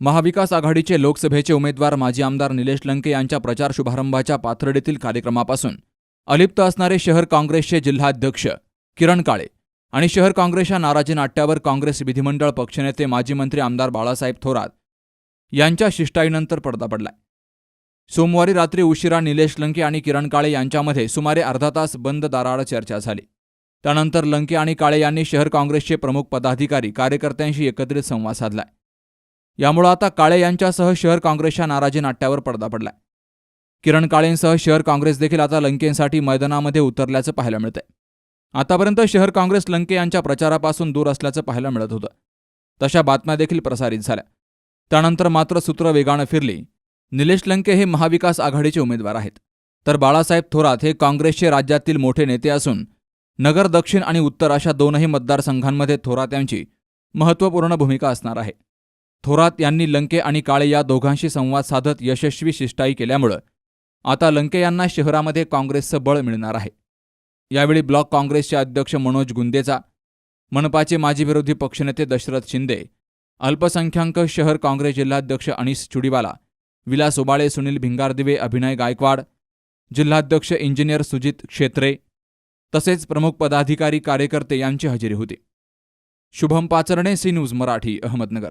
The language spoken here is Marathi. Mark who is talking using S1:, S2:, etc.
S1: महाविकास आघाडीचे लोकसभेचे उमेदवार माजी आमदार निलेश लंके यांच्या प्रचार शुभारंभाच्या पाथर्डीतील कार्यक्रमापासून. अलिप्त असणारे शहर काँग्रेसचे जिल्हाध्यक्ष किरण काळे आणि शहर काँग्रेसच्या नाराजी नाट्यावर काँग्रेस विधिमंडळ पक्षनेते माजी मंत्री आमदार बाळासाहेब थोरात यांच्या शिष्टाईनंतर पडदा पडलाय. सोमवारी रात्री उशिरा निलेश लंके आणि किरण काळे यांच्यामध्ये सुमारे अर्धा तास बंद दाराआड चर्चा झाली. त्यानंतर लंके आणि काळे यांनी शहर काँग्रेसचे प्रमुख पदाधिकारी कार्यकर्त्यांशी एकत्रित संवाद साधलाय. यामुळे आता काळे यांच्यासह शहर काँग्रेसच्या नाराजी नाट्यावर पडदा पडलाय. किरण काळेंसह शहर काँग्रेस देखील आता लंकेंसाठी मैदानामध्ये उतरल्याचं पाहायला मिळतंय. आतापर्यंत शहर काँग्रेस लंके यांच्या प्रचारापासून दूर असल्याचं पाहायला मिळत होतं. तशा बातम्या देखील प्रसारित झाल्या. त्यानंतर मात्र सूत्र वेगानं फिरली. निलेश लंके हे महाविकास आघाडीचे उमेदवार आहेत. तर बाळासाहेब थोरात हे काँग्रेसचे राज्यातील मोठे नेते असून नगर दक्षिण आणि उत्तर अशा दोनही मतदारसंघांमध्ये थोरात यांची महत्त्वपूर्ण भूमिका असणार आहे. थोरात यांनी लंके आणि काळे या दोघांशी संवाद साधत यशस्वी शिष्टाई केल्यामुळं आता लंके यांना शहरामध्ये काँग्रेसचं बळ मिळणार आहे. यावेळी ब्लॉक काँग्रेसचे अध्यक्ष मनोज गुंदेचा मनपाचे माजी विरोधी पक्षनेते दशरथ शिंदे अल्पसंख्याक शहर काँग्रेस जिल्हाध्यक्ष अनिस चुडीवाला विलास उबाळे सुनील भिंगारदिवे अभिनय गायकवाड जिल्हाध्यक्ष इंजिनियर सुजित क्षेत्रे तसेच प्रमुख पदाधिकारी कार्यकर्ते यांची हजेरी होती. Shubham Pacharne C news Marathi Ahmednagar.